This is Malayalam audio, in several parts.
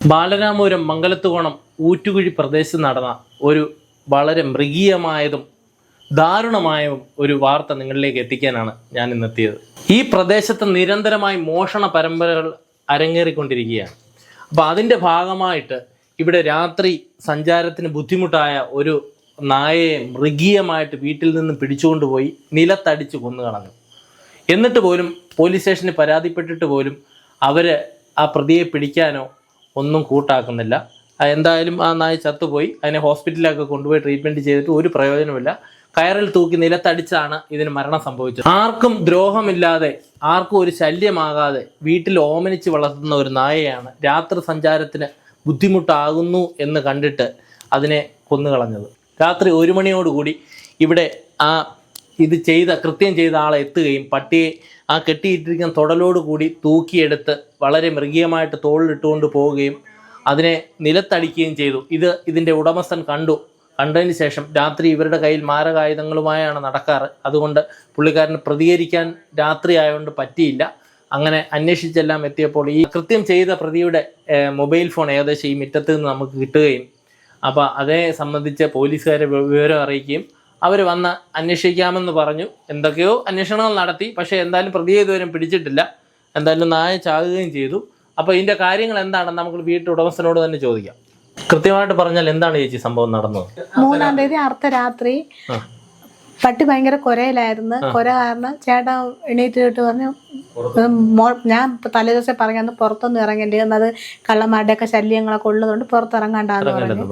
ബാലരാമപുരം മംഗലത്തുകോണം ഊറ്റുകുഴി പ്രദേശത്ത് നടന്ന ഒരു വളരെ മൃഗീയമായതും ദാരുണമായതും ഒരു വാർത്ത നിങ്ങളിലേക്ക് എത്തിക്കാനാണ് ഞാൻ ഇന്നെത്തിയത്. ഈ പ്രദേശത്ത് നിരന്തരമായി മോഷണ പരമ്പരകൾ അരങ്ങേറിക്കൊണ്ടിരിക്കുകയാണ്. അപ്പോൾ അതിന്റെ ഭാഗമായിട്ട് ഇവിടെ രാത്രി സഞ്ചാരത്തിന് ബുദ്ധിമുട്ടായ ഒരു നായയെ മൃഗീയമായിട്ട് വീട്ടിൽ നിന്ന് പിടിച്ചുകൊണ്ടുപോയി നിലത്തടിച്ച് കൊന്നു കളഞ്ഞു. എന്നിട്ട് പോലും പോലീസ് സ്റ്റേഷനിൽ പരാതിപ്പെട്ടിട്ട് പോലും അവർ ആ പ്രതിയെ പിടിക്കാനോ ഒന്നും കൂട്ടാക്കുന്നില്ല. എന്തായാലും ആ നായ ചത്തുപോയി. അതിനെ ഹോസ്പിറ്റലിലൊക്കെ കൊണ്ടുപോയി ട്രീറ്റ്മെന്റ് ചെയ്തിട്ട് ഒരു പ്രയോജനമില്ല കയറിൽ തൂക്കി നിലത്തടിച്ചാണ് ഇതിന് മരണം സംഭവിച്ചത്. ആർക്കും ദ്രോഹമില്ലാതെ ആർക്കും ഒരു ശല്യമാകാതെ വീട്ടിൽ ഓമനിച്ച് വളർത്തുന്ന ഒരു നായയാണ് രാത്രി സഞ്ചാരത്തിന് ബുദ്ധിമുട്ടാകുന്നു എന്ന് കണ്ടിട്ട് അതിനെ കൊന്നുകളഞ്ഞത്. രാത്രി ഒരു മണിയോടുകൂടി ഇവിടെ ആ ഇത് ചെയ്ത കൃത്യം ചെയ്ത ആളെ എത്തുകയും പട്ടിയെ ആ കെട്ടിയിട്ടിരിക്കുന്ന തുടലോട് കൂടി തൂക്കിയെടുത്ത് വളരെ മൃഗീയമായിട്ട് തോളിലിട്ടുകൊണ്ട് പോവുകയും അതിനെ നിലത്തടിക്കുകയും ചെയ്തു. ഇത് ഇതിന്റെ ഉടമസ്ഥൻ കണ്ടു. കണ്ടതിന് ശേഷം രാത്രി ഇവരുടെ കയ്യിൽ മാരകായുധങ്ങളുമായാണ് നടക്കാറ്. അതുകൊണ്ട് പുള്ളിക്കാരന് പ്രതികരിക്കാൻ രാത്രി ആയതുകൊണ്ട് പറ്റിയില്ല. അങ്ങനെ അന്വേഷിച്ചെല്ലാം എത്തിയപ്പോൾ ഈ കൃത്യം ചെയ്ത പ്രതിയുടെ മൊബൈൽ ഫോൺ ഏകദേശം ഈ മുറ്റത്ത് നിന്ന് നമുക്ക് കിട്ടുകയും അപ്പോൾ അതേ സംബന്ധിച്ച് പോലീസുകാരെ വിവരം അറിയിക്കുകയും അവർ വന്ന് അന്വേഷിക്കാമെന്ന് പറഞ്ഞു. എന്തൊക്കെയോ അന്വേഷണങ്ങൾ നടത്തി. പക്ഷേ എന്തായാലും പ്രതിയെ ഇതുവരെ പിടിച്ചിട്ടില്ല. എന്തായാലും നായ ചാകുകയും ചെയ്തു. അപ്പോൾ ഇതിന്റെ കാര്യങ്ങൾ എന്താണെന്ന് നമുക്ക് വീട്ടുടമസ്ഥനോട് തന്നെ ചോദിക്കാം. കൃത്യമായിട്ട് പറഞ്ഞാൽ എന്താണ് ചേച്ചി സംഭവം നടന്നത്? മൂന്നാം തീയതി അർദ്ധരാത്രി. പട്ടി ഭയങ്കര കൊരയിലായിരുന്നു. കൊര കാരണം ചേട്ടൻ എണീറ്റിട്ട് പറഞ്ഞു ഞാൻ തലേ തലേദിവസം പറഞ്ഞു പുറത്തൊന്നും ഇറങ്ങേണ്ടി അത് കള്ളന്മാരുടെയൊക്കെ ശല്യങ്ങളൊക്കെ ഉള്ളതുകൊണ്ട് പുറത്തിറങ്ങാണ്ടാന്ന് പറഞ്ഞു.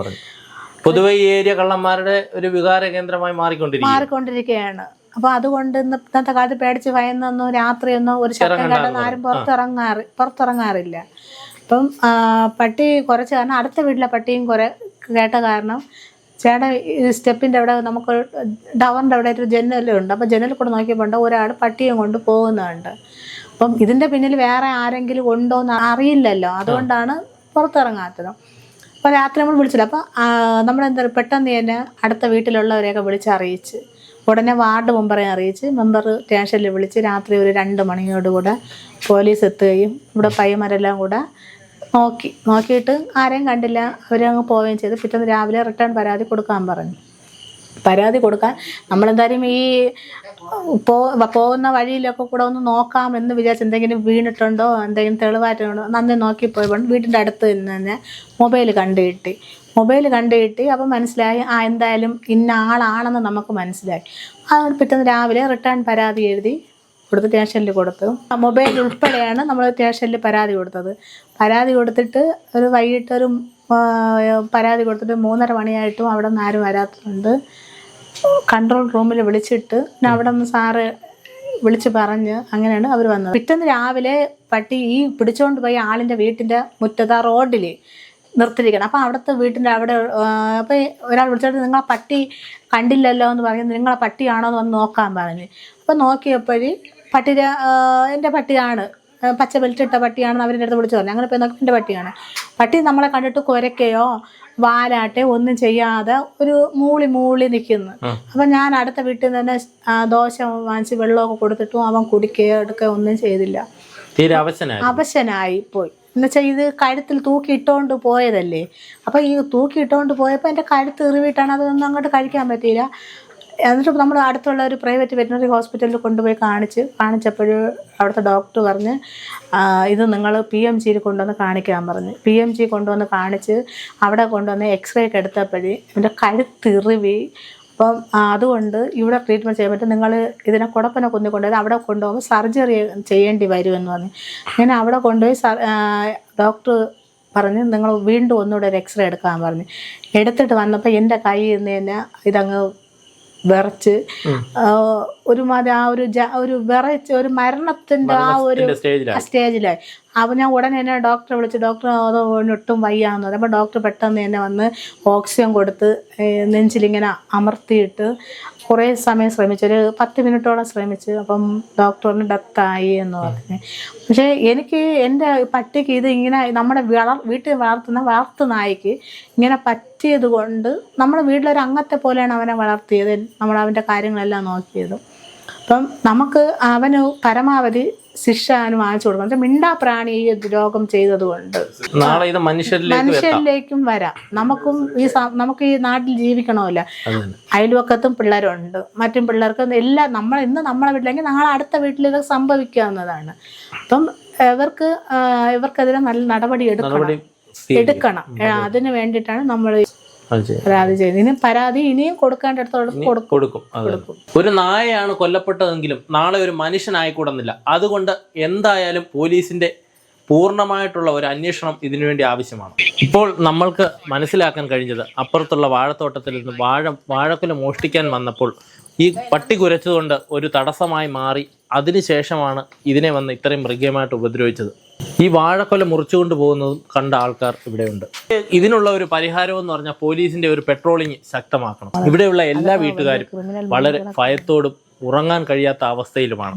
പൊതുവെ ഈ ഏരിയ കള്ളന്മാരുടെ ഒരു വികാര കേന്ദ്രമായി മാറിക്കൊണ്ടിരിക്കും മാറിക്കൊണ്ടിരിക്കുകയാണ്. അപ്പൊ അതുകൊണ്ട് ഇന്ന് ഇന്നത്തെ കാലത്ത് പേടിച്ച് ഭയന്നൊന്നും രാത്രിയൊന്നും ഒരു ശബ്ദം കണ്ടെന്ന് ആരും പുറത്തിറങ്ങാറ് പുറത്തിറങ്ങാറില്ല. അപ്പം പട്ടി കുറച്ച് കാരണം അടുത്ത വീട്ടിലെ പട്ടിയും കുറെ കേട്ട കാരണം ചേട്ടൻ സ്റ്റെപ്പിന്റെ അവിടെ നമുക്ക് ഡവറിന്റെ അവിടെ ഒരു ജനലുണ്ട് അപ്പൊ ജനലിൽ കൂടെ നോക്കിയപ്പോൾ ഒരാൾ പട്ടിയും കൊണ്ട് പോകുന്നുണ്ട്. അപ്പം ഇതിന്റെ പിന്നിൽ വേറെ ആരെങ്കിലും ഉണ്ടോ എന്ന് അറിയില്ലല്ലോ അതുകൊണ്ടാണ് പുറത്തിറങ്ങാത്തത്. അപ്പോൾ രാത്രി നമ്മൾ വിളിച്ചില്ല. അപ്പോൾ നമ്മളെന്താ പെട്ടെന്ന് തന്നെ അടുത്ത വീട്ടിലുള്ളവരെയൊക്കെ വിളിച്ച് അറിയിച്ച് ഉടനെ വാർഡ് മെമ്പറെ അറിയിച്ച് മെമ്പർ സ്റ്റേഷനിൽ വിളിച്ച് രാത്രി ഒരു രണ്ട് മണിയോടുകൂടെ പോലീസ് എത്തുകയും ഇവിടെ പയ്യന്മാരെല്ലാം കൂടെ നോക്കി നോക്കിയിട്ട് ആരെയും കണ്ടില്ല. അവരങ്ങ് പോവുകയും ചെയ്തു. പിറ്റേന്ന് രാവിലെ റിട്ടേൺ പരാതി കൊടുക്കാൻ പറഞ്ഞു. പരാതി കൊടുക്കാൻ നമ്മളെന്തായാലും ഈ പോ പോകുന്ന വഴിയിലൊക്കെ കൂടെ ഒന്ന് നോക്കാം എന്ന് വിചാരിച്ച് എന്തെങ്കിലും വീണിട്ടുണ്ടോ? എന്തെങ്കിലും തെളിവായിട്ടുണ്ടോ? നന്ദി നോക്കി പോയപ്പോൾ വീട്ടിന്റെ അടുത്ത് നിന്ന് തന്നെ മൊബൈൽ കണ്ടു കിട്ടി മൊബൈൽ കണ്ടു കിട്ടി അപ്പം മനസ്സിലായി ആ എന്തായാലും ഇന്ന ആളാണെന്ന് നമുക്ക് മനസ്സിലായി. അതുകൊണ്ട് പിറ്റേന്ന് രാവിലെ റിട്ടേൺ പരാതി എഴുതി കൊടുത്ത് സ്റ്റേഷനിൽ കൊടുത്തു. മൊബൈൽ ഉൾപ്പെടെയാണ് നമ്മൾ സ്റ്റേഷനിൽ പരാതി കൊടുത്തത്. പരാതി കൊടുത്തിട്ട് ഒരു വൈകിട്ട് ഒരു പരാതി കൊടുത്തിട്ട് മൂന്നര മണിയായിട്ടും അവിടെ നിന്ന് ആരും വരാത്തതുണ്ട് കൺട്രോൾ റൂമിൽ വിളിച്ചിട്ട് പിന്നെ അവിടെ നിന്ന് സാറ് വിളിച്ച് പറഞ്ഞ് അങ്ങനെയാണ് അവർ വന്നത്. പിറ്റേന്ന് രാവിലെ പട്ടി ഈ പിടിച്ചുകൊണ്ട് പോയി ആളിന്റെ വീട്ടിന്റെ മുറ്റത്ത് ആ റോഡിൽ നിർത്തിരിക്കണം അപ്പോൾ അവിടുത്തെ വീട്ടിന്റെ അവിടെ അപ്പോൾ ഒരാൾ വിളിച്ചിട്ട് നിങ്ങളെ പട്ടി കണ്ടില്ലല്ലോ എന്ന് പറയുന്നത് നിങ്ങളെ പട്ടിയാണോ എന്ന് വന്ന് നോക്കാൻ പറഞ്ഞ്. അപ്പോൾ നോക്കിയപ്പോഴേ പട്ടിയുടെ എന്റെ പട്ടിയാണ് പച്ച ബെൽറ്റ് ഇട്ട പട്ടിയാണെന്ന് അവരുടെ അടുത്ത് വിളിച്ചു പറഞ്ഞു. അങ്ങനെ പോയി നോക്കി എന്റെ പട്ടിയാണ്. പട്ടി നമ്മളെ കണ്ടിട്ട് കുരക്കയോ വാലാട്ടെ ഒന്നും ചെയ്യാതെ ഒരു മൂളി മൂളി നിൽക്കുന്നു അപ്പം ഞാൻ അടുത്ത വീട്ടിൽ നിന്ന് തന്നെ ദോശ വാങ്ങിച്ച് വെള്ളമൊക്കെ കൊടുത്തിട്ടും അവൻ കുടിക്കുകയോ എടുക്കുകയോ ഒന്നും ചെയ്തില്ല. അവശനായി. പോയി. എന്നുവെച്ചാൽ ഇത് കഴുത്തിൽ തൂക്കിയിട്ടോണ്ട് പോയതല്ലേ? അപ്പം ഈ തൂക്കി ഇട്ടുകൊണ്ട് പോയപ്പോൾ എന്റെ കഴുത്ത് ഇറിവിട്ടാണ് അതൊന്നും അങ്ങോട്ട് കഴിക്കാൻ പറ്റിയില്ല. എന്നിട്ട് നമ്മൾ അടുത്തുള്ള ഒരു പ്രൈവറ്റ് വെറ്റിനറി ഹോസ്പിറ്റലിൽ കൊണ്ടുപോയി കാണിച്ച് കാണിച്ചപ്പോൾ അവിടുത്തെ ഡോക്ടർ പറഞ്ഞ് ഇത് നിങ്ങൾ പി എം ജിയിൽ കൊണ്ടുവന്ന് കാണിക്കാൻ പറഞ്ഞ്. പി എം ജി കൊണ്ടുവന്ന് കാണിച്ച് അവിടെ കൊണ്ടുവന്ന് എക്സ്റേ ഒക്കെ എടുത്തപ്പോഴേ എന്റെ കഴുത്തിറിവി അപ്പം അതുകൊണ്ട് ഇവിടെ ട്രീറ്റ്മെന്റ് ചെയ്യാൻ പറ്റും. നിങ്ങൾ ഇതിനെ കുടപ്പനെ കുന്നി കൊണ്ടുപോയി അവിടെ കൊണ്ടുപോകുമ്പോൾ സർജറി ചെയ്യേണ്ടി വരുമെന്ന് പറഞ്ഞു. അങ്ങനെ അവിടെ കൊണ്ടുപോയി ഡോക്ടർ പറഞ്ഞ് നിങ്ങൾ വീണ്ടും ഒന്നുകൂടെ ഒരു എക്സ്റേ എടുക്കാൻ പറഞ്ഞു. എടുത്തിട്ട് വന്നപ്പോൾ എന്റെ കൈ നിന്ന് തന്നെ ഇതങ്ങ് വിറച്ച് ഒരുമാതിരി ആ ഒരു ഒരു വിറച്ച് ഒരു മരണത്തിന്റെ ആ ഒരു സ്റ്റേജിലായി. അപ്പോൾ ഞാൻ ഉടനെ തന്നെ ഡോക്ടറെ വിളിച്ച് ഡോക്ടർ അത് ഒട്ടും വയ്യാന്ന് പറഞ്ഞു. അപ്പോൾ ഡോക്ടർ പെട്ടെന്ന് തന്നെ വന്ന് ഓക്സിജൻ കൊടുത്ത് നെഞ്ചിലിങ്ങനെ അമർത്തിയിട്ട് കുറേ സമയം ശ്രമിച്ചു. ഒരു പത്ത് മിനിറ്റോളം ശ്രമിച്ചു. അപ്പം ഡോക്ടറിന് ഡെത്തായി എന്ന് പറഞ്ഞു. പക്ഷേ എനിക്ക് എന്റെ പട്ടിക്ക് ഇത് ഇങ്ങനെ നമ്മുടെ വളർ വീട്ടിൽ വളർത്തുന്ന വളർത്തു നായ്ക്ക് ഇങ്ങനെ പറ്റിയത് കൊണ്ട് നമ്മുടെ വീട്ടിലൊരു അംഗത്തെ പോലെയാണ് അവനെ വളർത്തിയത്. നമ്മൾ അവന്റെ കാര്യങ്ങളെല്ലാം നോക്കിയത്. അപ്പം നമുക്ക് അവന് പരമാവധി ശിക്ഷ അതിന് വാങ്ങിച്ചു കൊടുക്കണം പക്ഷെ മിണ്ടാ പ്രാണി ഈ രോഗം ചെയ്തതുകൊണ്ട്. നാളെ ഇത് മനുഷ്യരിലേക്കും വരാം. നമുക്കും ഈ നമുക്ക് ഈ നാട്ടിൽ ജീവിക്കണമല്ല. അയൽവക്കത്തും പിള്ളേരുണ്ട്. മറ്റും പിള്ളേർക്ക് എല്ലാം നമ്മൾ ഇന്ന് നമ്മളെ വീട്ടിലെങ്കിൽ നാളെ അടുത്ത വീട്ടിലേക്ക് സംഭവിക്കാവുന്നതാണ് അപ്പം ഇവർക്ക് ഇവർക്കെതിരെ നല്ല നടപടി എടുക്കണം. എടുക്കണം. അതിനു വേണ്ടിയിട്ടാണ് നമ്മൾ. പരാതി ചെയ്യുന്നത് ഇനി പരാതി ഇനിയും കൊടുക്കേണ്ടടുത്തോളം കൊടുക്കും. കൊടുക്കും. ഒരു നായയാണ് കൊല്ലപ്പെട്ടതെങ്കിലും നാളെ ഒരു മനുഷ്യനായിക്കൂടുന്നില്ല. അതുകൊണ്ട് എന്തായാലും പോലീസിന്റെ പൂർണമായിട്ടുള്ള ഒരു അന്വേഷണം ഇതിനുവേണ്ടി ആവശ്യമാണ്. ഇപ്പോൾ നമ്മൾക്ക് മനസ്സിലാക്കാൻ കഴിഞ്ഞത് അപ്പുറത്തുള്ള വാഴത്തോട്ടത്തിൽ നിന്ന് വാഴ വാഴക്കുല മോഷ്ടിക്കാൻ വന്നപ്പോൾ ഈ പട്ടി കുരച്ചുകൊണ്ട് ഒരു തടസ്സമായി മാറി. അതിനുശേഷമാണ് ഇതിനെ വന്ന് ഇത്രയും മൃഗീയമായിട്ട് ഉപദ്രവിച്ചത്. ഈ വാഴക്കൊല മുറിച്ചുകൊണ്ട് പോകുന്നതും കണ്ട ആൾക്കാർ ഇവിടെയുണ്ട്. ഇതിനുള്ള ഒരു പരിഹാരം എന്ന് പറഞ്ഞാൽ പോലീസിന്റെ ഒരു പെട്രോളിംഗ് ശക്തമാക്കണം. ഇവിടെയുള്ള എല്ലാ വീട്ടുകാരും വളരെ ഭയത്തോടും ഉറങ്ങാൻ കഴിയാത്ത അവസ്ഥയിലുമാണ്.